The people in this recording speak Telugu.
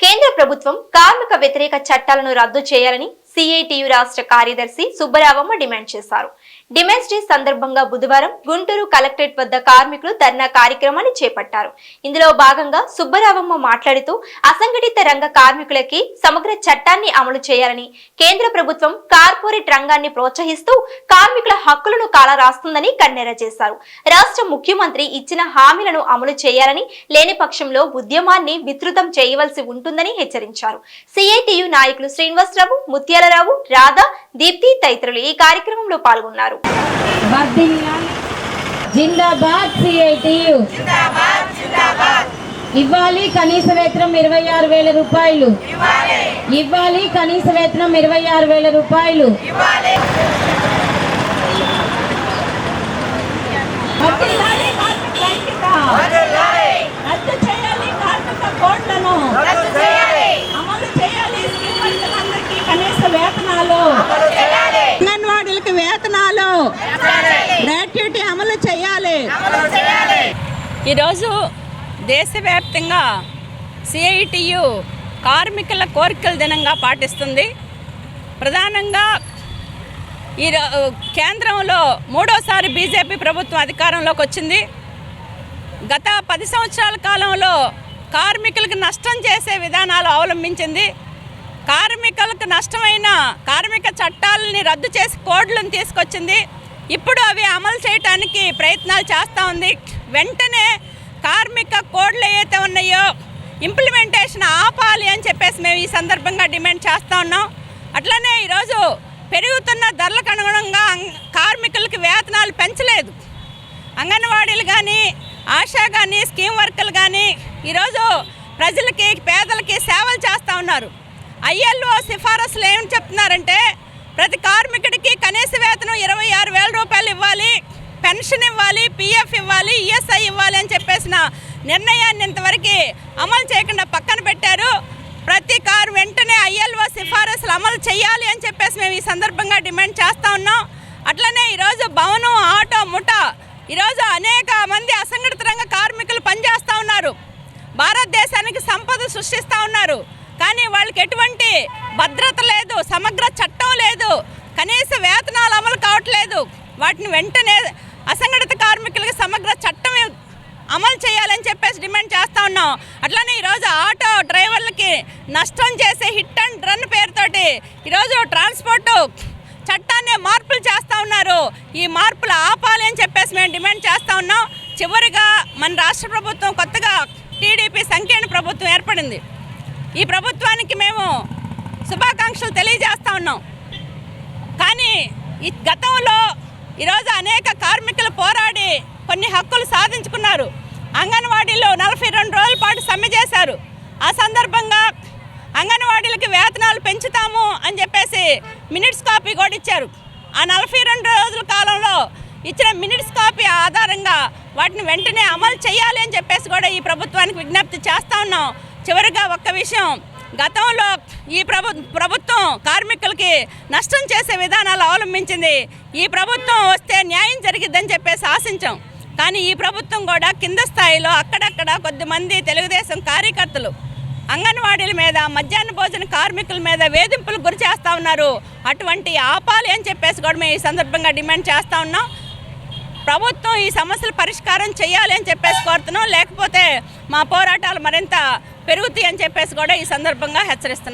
కేంద్ర ప్రభుత్వం కార్మిక వ్యతిరేక చట్టాలను రద్దు చేయాలని సిఐటియు రాష్ట్ర కార్యదర్శి సుబ్బరావమ్మ డిమాండ్ చేశారు. డిమెన్స్ డే సందర్భంగా బుధవారం గుంటూరు కలెక్టరేట్ వద్ద కార్మికులు ధర్నా కార్యక్రమాన్ని చేపట్టారు. ఇందులో భాగంగా సుబ్బరావమ్మ మాట్లాడుతూ అసంఘటిత రంగ కార్మికులకి సమగ్ర చట్టాన్ని అమలు చేయాలని కేంద్ర ప్రభుత్వం కార్పొరేట్ రంగాన్ని ప్రోత్సహిస్తూ కార్మికుల హక్కులను కాలరాస్తుందని కన్నెర చేశారు. రాష్ట్ర ముఖ్యమంత్రి ఇచ్చిన హామీలను అమలు చేయాలని లేని పక్షంలో ఉద్యమాన్ని విస్తృతం చేయవలసి ఉంటుందని హెచ్చరించారు. సిఐటియు నాయకులు శ్రీనివాసరావు ముత్యాలరావు రాధా దీప్తి తదితరులు ఈ కార్యక్రమంలో పాల్గొన్నారు. వర్ధిల్లాలి. జిందాబాద్ సిఐటియు ఇవ్వాలి కనీస వేతనం ఇరవై ఆరు వేల రూపాయలు. ఇవ్వాలి కనీస వేతనం ఇరవై ఆరు వేల రూపాయలు వర్ధిల్లాలి కార్మిక ఐక్యత. రద్దు చేయాలి కార్మిక కోడ్లను అమలు చేయాలి శ్రీమంతులందరికీ కనీస వేతనాలు అంగన్వాడీలకు వేతనాలు గ్రాట్యుటీ అమలు చేయాలి. ఈరోజు దేశవ్యాప్తంగా సిఐటియు కార్మికుల కోరికల దినంగా పాటిస్తుంది. ప్రధానంగా ఈ రో- కేంద్రంలో మూడోసారి బీజేపీ ప్రభుత్వం అధికారంలోకి వచ్చింది. గత పది సంవత్సరాల కాలంలో కార్మికులకు నష్టం చేసే విధానాలు అవలంబించింది. కార్మికులకు నష్టమైన కార్మిక చట్టాలని రద్దు చేసి కోడ్లను తీసుకొచ్చింది. ఇప్పుడు అవి అమలు చేయటానికి ప్రయత్నాలు చేస్తూ ఉంది. వెంటనే కార్మిక కోడ్లు ఏవైతే ఉన్నాయో ఇంప్లిమెంటేషన్ ఆపాలి అని చెప్పేసి మేము ఈ సందర్భంగా డిమాండ్ చేస్తూ ఉన్నాం. అట్లనే ఈరోజు పెరుగుతున్న ధరలకు అనుగుణంగా కార్మికులకి వేతనాలు పెంచలేదు. అంగన్వాడీలు కానీ ఆశా కానీ స్కీమ్ వర్కర్లు కానీ ఈరోజు ప్రజలకి పేదలకి సేవలు చేస్తూ ఉన్నారు. ఐఎల్ఓ సిఫారసులు ఏమి చెప్తున్నారంటే ప్రతి కార్మికుడికి కనీస వేతనం ఇరవై ఆరు వేల రూపాయలు ఇవ్వాలి పెన్షన్ ఇవ్వాలి పిఎఫ్ ఇవ్వాలి ఈఎస్ఐ ఇవ్వాలి అని చెప్పేసిన నిర్ణయాన్ని ఇంతవరకు అమలు చేయకుండా పక్కన పెట్టారు. ప్రతి కారు వెంటనే ఐఎల్ఓ సిఫారసులు అమలు చేయాలి అని చెప్పేసి మేము ఈ సందర్భంగా డిమాండ్ చేస్తూ ఉన్నాం. అట్లనే ఈరోజు భవనం ఆటో ముఠా ఈరోజు అనేక మంది అసంఘటిత రంగ కార్మికులు పనిచేస్తూ ఉన్నారు భారతదేశానికి సంపద సృష్టిస్తూ ఉన్నారు కానీ వాళ్ళకి ఎటువంటి భద్రత లేదు సమగ్ర చట్టం లేదు కనీస వేతనాలు అమలు కావట్లేదు. వాటిని వెంటనే అసంఘటిత కార్మికులకి సమగ్ర చట్టం అమలు చేయాలని చెప్పేసి డిమాండ్ చేస్తూ ఉన్నాం. అట్లానే ఈరోజు ఆటో డ్రైవర్లకి నష్టం చేసే హిట్ అండ్ రన్ పేరుతోటి ఈరోజు ట్రాన్స్పోర్టు చట్టాన్ని మార్పులు చేస్తూ ఉన్నారు. ఈ మార్పులు ఆపాలి అని చెప్పేసి మేము డిమాండ్ చేస్తూ ఉన్నాం. చివరిగా మన రాష్ట్ర ప్రభుత్వం కొత్తగా టీడీపీ సంకీర్ణ ప్రభుత్వం ఏర్పడింది. ఈ ప్రభుత్వానికి మేము శుభాకాంక్షలు తెలియజేస్తూ ఉన్నాం. కానీ ఈ గతంలో ఈరోజు అనేక కార్మికులు పోరాడి కొన్ని హక్కులు సాధించుకున్నారు. అంగన్వాడీలో నలభై రెండు రోజుల పాటు సమ్మె చేశారు. ఆ సందర్భంగా అంగన్వాడీలకి వేతనాలు పెంచుతాము అని చెప్పేసి మినిట్స్ కాపీ కూడా ఇచ్చారు. ఆ నలభై రెండు రోజుల కాలంలో ఇచ్చిన మినిట్స్ కాపీ ఆధారంగా వాటిని వెంటనే అమలు చేయాలి అని చెప్పేసి కూడా ఈ ప్రభుత్వానికి విజ్ఞప్తి చేస్తూ ఉన్నాం. చివరిగా ఒక్క విషయం. గతంలో ఈ ప్రభు ప్రభుత్వం కార్మికులకి నష్టం చేసే విధానాలు అవలంబించింది. ఈ ప్రభుత్వం వస్తే న్యాయం జరిగిద్దని చెప్పేసి ఆశించాం. కానీ ఈ ప్రభుత్వం కూడా కింద స్థాయిలో అక్కడక్కడ కొద్దిమంది తెలుగుదేశం కార్యకర్తలు అంగన్వాడీల మీద మధ్యాహ్న భోజన కార్మికుల మీద వేధింపులు గురి చేస్తూ ఉన్నారు. అటువంటి ఆపాలి అని చెప్పేసి కూడా మేము ఈ సందర్భంగా డిమాండ్ చేస్తూ ఉన్నాం. ప్రభుత్వం ఈ సమస్యల పరిష్కారం చేయాలి అని చెప్పేసి కోరుతున్నాం. లేకపోతే మా పోరాటాలు మరింత పెరుగుతాయి అని చెప్పేసి కూడా ఈ సందర్భంగా హెచ్చరిస్తున్నారు.